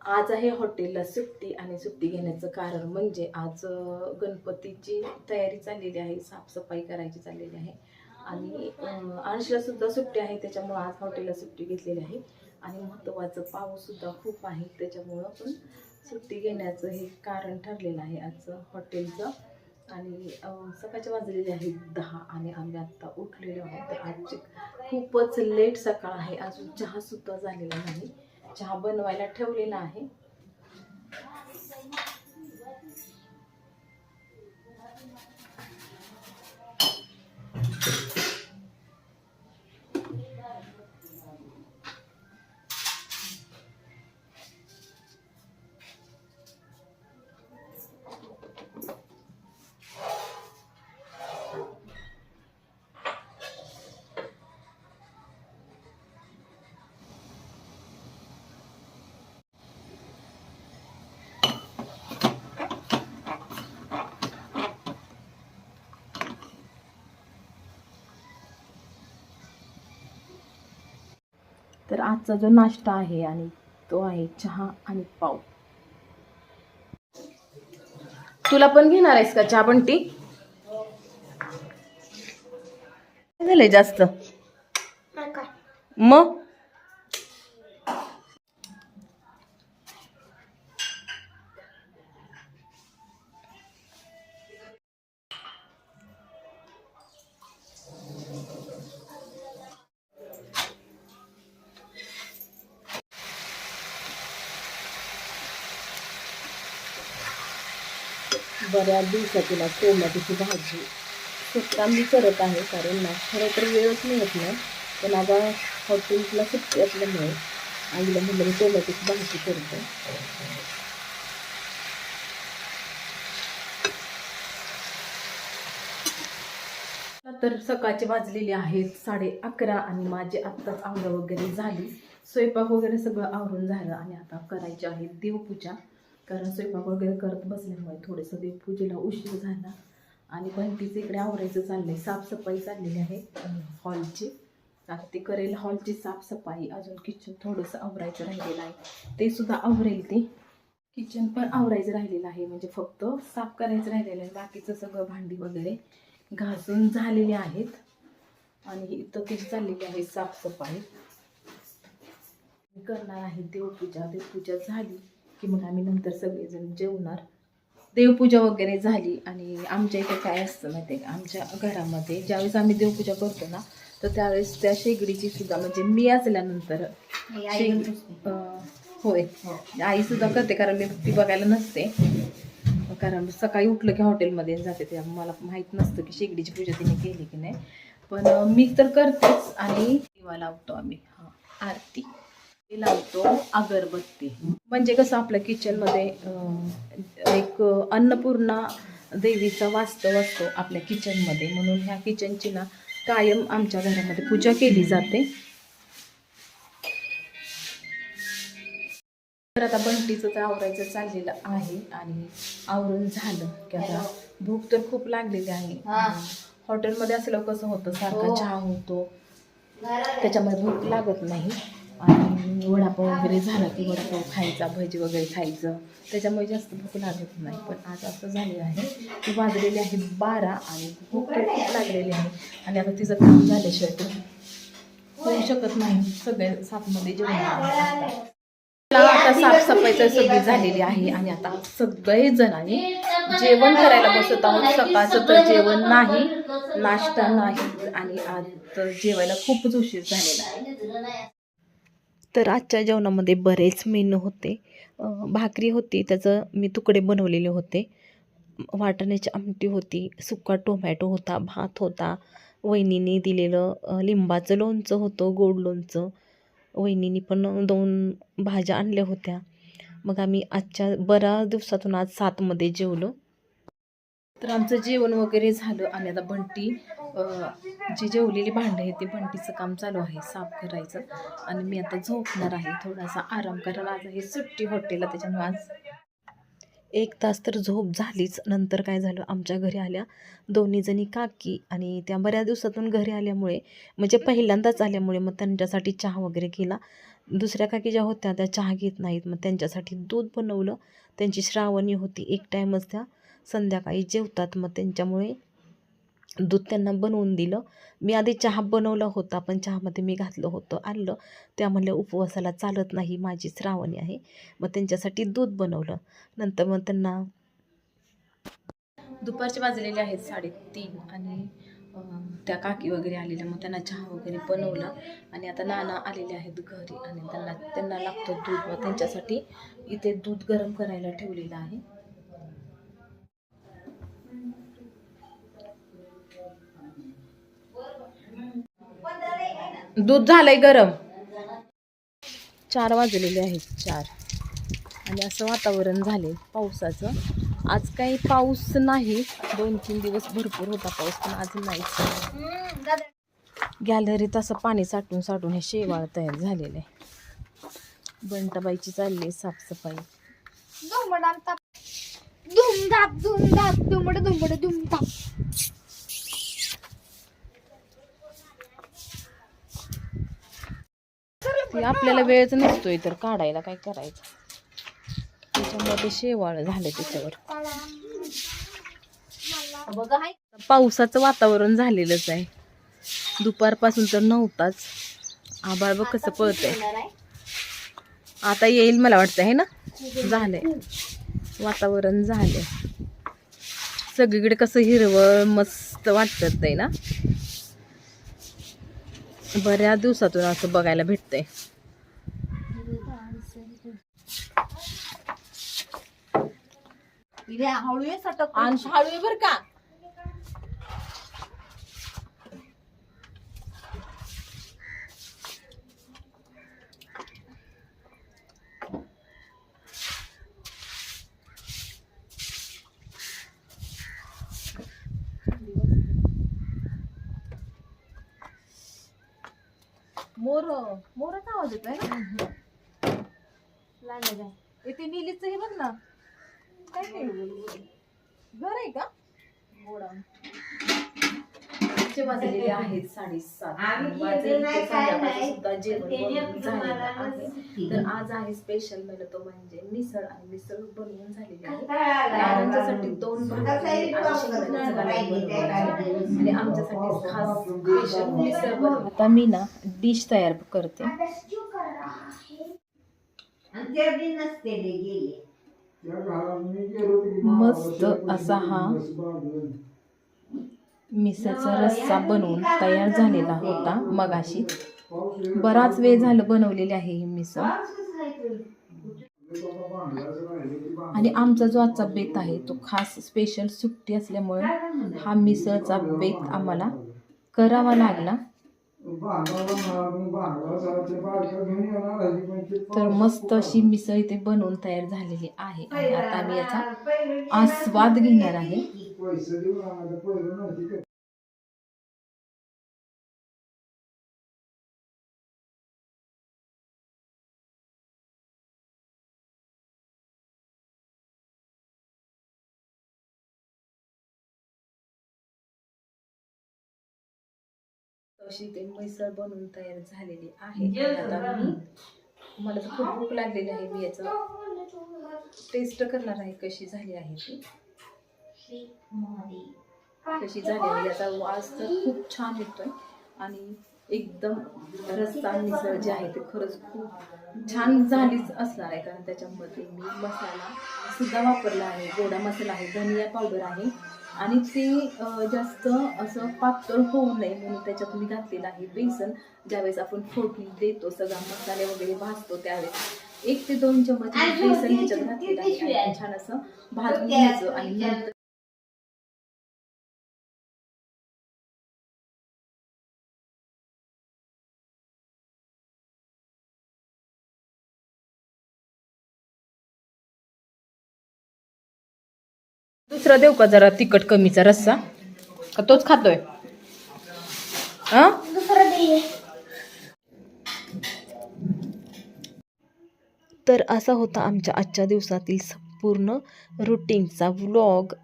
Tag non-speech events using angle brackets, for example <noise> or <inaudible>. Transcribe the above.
आज आहे हॉटेलला सुट्टी आणि सुट्टी घेण्याचं कारण म्हणजे आज गणपतीची तयारी चाललेली आहे साफसफाई करायची चाललेली आहे. आणि अं, अंशला सुद्धा सुट्टी आहे त्याच्यामुळं आज हॉटेलला सुट्टी घेतलेली आहे. आणि महत्त्वाचं पाऊससुद्धा खूप आहे त्याच्यामुळं पण सुट्टी घेण्याचं हे कारण ठरलेलं आहे आजचं हॉटेलचं. आणि अं, सकाळच्या वाजलेले आहेत दहा आणि आम्ही आत्ता उठलेलो आहोत. तर आजची खूपच लेट सकाळ आहे अजून चहासुद्धा झालेला नाही. चहा बनवायला ठेवलेला आहे. तर आजचा जो नाश्ता आहे आणि तो आहे चहा आणि पाव. तुला पण घेणार आहेस का चहा पण टी झालंय जास्त? मग? बऱ्याच दिवसातून आज टोमॅटोची भाजी. सुट्टा मी करत आहे कारण ना खरं तर वेळच मिळत नाही. पण आता हॉटेलला सुट्टी असल्यामुळे आईला म्हणलं मी टोमॅटोची भाजी करते. तर सकाळचे वाजलेले आहेत साडे अकरा आणि माझी आत्ताच आवडं वगैरे झाली. स्वयंपाक वगैरे सगळं आवरून झालं आणि आता करायची आहे देवपूजा. कारण स्वयंपाक वगैरे करत बसल्यामुळे थोडंसं देवपूजेला उशीर झाला. आणि बहिणीचं इकडे आवरायचं चाललंय. साफसफाई चाललेली आहे हॉलची. आता ते करेल हॉलची साफसफाई. अजून किचन थोडंसं आवरायचं राहिलेलं आहे. ते सुद्धा आवरेल ते. किचन पण आवरायचं राहिलेलं आहे. म्हणजे फक्त साफ करायचं राहिलेलं आहे. बाकीचं सगळं भांडी वगैरे घासून झालेले आहेत. आणि इथं तीच चाललेली आहे साफसफाई. मी करणार आहे देवपूजा देवपूजा झाली. की मग आम्ही नंतर सगळेजण जेवणार. देवपूजा वगैरे झाली आणि आमच्या इथे काय असतं माहिती आहे का? आमच्या घरामध्ये ज्यावेळेस आम्ही देवपूजा करतो ना तर त्यावेळेस त्या शेगडीची सुद्धा म्हणजे मी असल्यानंतर होय. आई सुद्धा करते कारण मी ती बघायला नसते. कारण सकाळी उठलं की हॉटेलमध्ये जाते ते मला माहीत नसतं की शेगडीची पूजा तिने केली की नाही. पण मी तर करतेच आणि दिवा लावतो आम्ही हां आरती. लावतो अगरबत्ती. म्हणजे कसं आपल्या किचनमध्ये एक अन्नपूर्णा देवीचा वास्तव असतो आपल्या किचनमध्ये. म्हणून ह्या किचनची ना कायम आमच्या घरामध्ये पूजा केली जाते. तर आता बंटीचं तर आवरायचं चाललेलं आहे आणि आवरून झालं की आता भूक तर खूप लागलेली आहे. हॉटेलमध्ये असलं कसं होतं सारखा चहा होतो. त्याच्यामुळे भूक लागत नाही. आणि वडापाव वगैरे झाला की वडापाव खायचा भजी वगैरे खायचं. त्याच्यामुळे जास्त भूक लागत नाही. पण आज असं झालेलं आहे की वाजलेली आहे बारा आणि भूक खूप लागलेली आहे. आणि आता तिचं काम झाल्याशिवाय तर होऊ शकत नाही. सगळे सापमध्ये जेवण आता साफसफाई सगळी झालेली आहे आणि आता सगळे जणांनी जेवण करायला बसत आहोत. सकाळचं तर जेवण नाही नाश्ता नाही आणि आज तर जेवायला खूपच उशीर झालेला आहे. तर आजच्या जेवणामध्ये बरेच मेनू होते. भाकरी होती त्याचं मी तुकडे बनवलेले होते. वाटण्याची आमटी होती सुका टोमॅटो होता भात होता. वहिनीने दिलेलं लिंबाचं लोणचं होतं गोड लोणचं. वहिनीने पण दोन भाज्या आणल्या होत्या. मग आम्ही आजच्या बऱ्याच दिवसातून आज सातमध्ये जेवलो. तर आमचं जेवण वगैरे झालं आणि आता बंटी जी जेवलेली भांडं आहे ती बंटीचं काम चालू आहे साफ करायचं. आणि मी आता झोपणार आहे थोडासा आराम करायला. आज हे सुट्टी हॉटेलला त्याच्यामुळे आज एक तास तर झोप झालीच. नंतर काय झालं आमच्या घरी आल्या दोन्ही जणी काकी आणि त्या बऱ्याच दिवसातून घरी आल्यामुळे म्हणजे पहिल्यांदाच आल्यामुळे मग त्यांच्यासाठी चहा वगैरे केला. दुसऱ्या काकी ज्या होत्या त्या चहा घेत नाहीत. मग त्यांच्यासाठी दूध बनवलं. त्यांची श्रावणी होती एक टाईमच त्या संध्याकाळी जेवतात. मग त्यांच्यामुळे दूध त्यांना बनवून दिलं. मी आधी चहा बनवला होता पण चहामध्ये मी घातलं होतं आणलं. त्या म्हणल्या उपवासाला चालत नाही माझी श्रावणी आहे. मग त्यांच्यासाठी दूध बनवलं. नंतर मग त्यांना दुपारचे वाजलेले आहेत साडेतीन आणि त्या काकी वगैरे आलेल्या मग त्यांना चहा वगैरे बनवला आणि आता नाना आलेले आहेत घरी आणि त्यांना त्यांना लागतं दूध. मग त्यांच्यासाठी इथे दूध गरम करायला ठेवलेलं आहे. दूध झालंय गरम. चार वाजलेले आहेत चार. आणि असं वातावरण झाले पावसाचं. आज काही पाऊस नाही दोन तीन दिवस भरपूर होता पाऊस पण आज नाहीच. गॅलरीत असं पाणी साठून साठून हे शेवाळ तयार झालेलं आहे. बंटाबाईची चालली आहे साफसफाई. धुमधाप धुमधाप दुमड दुमड धुमधाप आपल्याला वेळच नसतोय तर काढायला काय करायचं? त्याच्यामध्ये शेवाळ झाले त्याच्यावर. पावसाचं वातावरण झालेलंच आहे. दुपारपासून तर नव्हताच. आभाळ बघ कसं पळतंय. आता येईल मला वाटतं आहे ना? झालंय. वातावरण झालंय. सगळीकडे कसं हिरवळ मस्त वाटत आहे ना? बऱ्याच दिवसातून असं बघायला भेटतंय. हळू ये सटक हळू आहे बर का. मोर मोराचा आवाज येतोय ना इथे निलीच हे बघ ना. काय ते? घर आहे का? चे वाजलेले <laughs> आहेत साडेसात. वाजले इतके संध्याकाळचं सुद्धा जेवण बनवून झालेलं आहे. तर आज आहे स्पेशल मेनू तो म्हणजे मिसळ आणि मिसळ बनवून झालेली आहे. आमच्यासाठी दोन भाकरी आणि शेंगदाण्याचं कालवण बनवलं आहे. आणि आमच्यासाठी खास स्पेशल मिसळ आता मी ना डिश तयार करते. मस्त असा हा मिसळचा रस्सा बनवून तयार झालेला होता. मगाशी बराच वेळ झालं बनवलेली आहे ही मिसळ. आणि आमचा जो आजचा बेत आहे तो खास स्पेशल सुट्टी असल्यामुळे हा मिसळचा बेत आम्हाला करावा लागला. तर मस्त अशी मिसळ इथे बनवून तयार झालेली आहे. आणि आता आम्ही याचा आस्वाद घेणार आहे. अशी ते मिसळ बनवून तयार झालेली आहे. आणि आता मी मला तर खूप भूक लागलेली आहे मी याचं टेस्ट करणार आहे कशी झाली आहे ती. कशी झाली याचा वास तर खूप छान येतोय. आणि एकदम रस्सा मिसळ जे आहे ते खरंच खूप छान झालीच असणार आहे. कारण त्याच्यामध्ये मी मसाला सुद्धा वापरला आहे. गोडा मसाला आहे धनिया पावडर आहे. आणि ते जास्त असं पातळ होऊ नये म्हणून त्याच्यात मी घातलेलं आहे बेसन. ज्यावेळेस आपण फोडणी देतो सगळा मसाले वगैरे भाजतो त्यावेळेस एक ते दोन चमच बेसन ह्याच्यात घातलेलं आहे. छान असं भाजून घ्यायचं. आणि दुसरा देऊ का जरा तिखट कमीचा रस्सा? का तोच खातोय? हा? दुसरं दे तर असा होता आमच्या आजच्या दिवसातील संपूर्ण रुटीनचा व्लॉग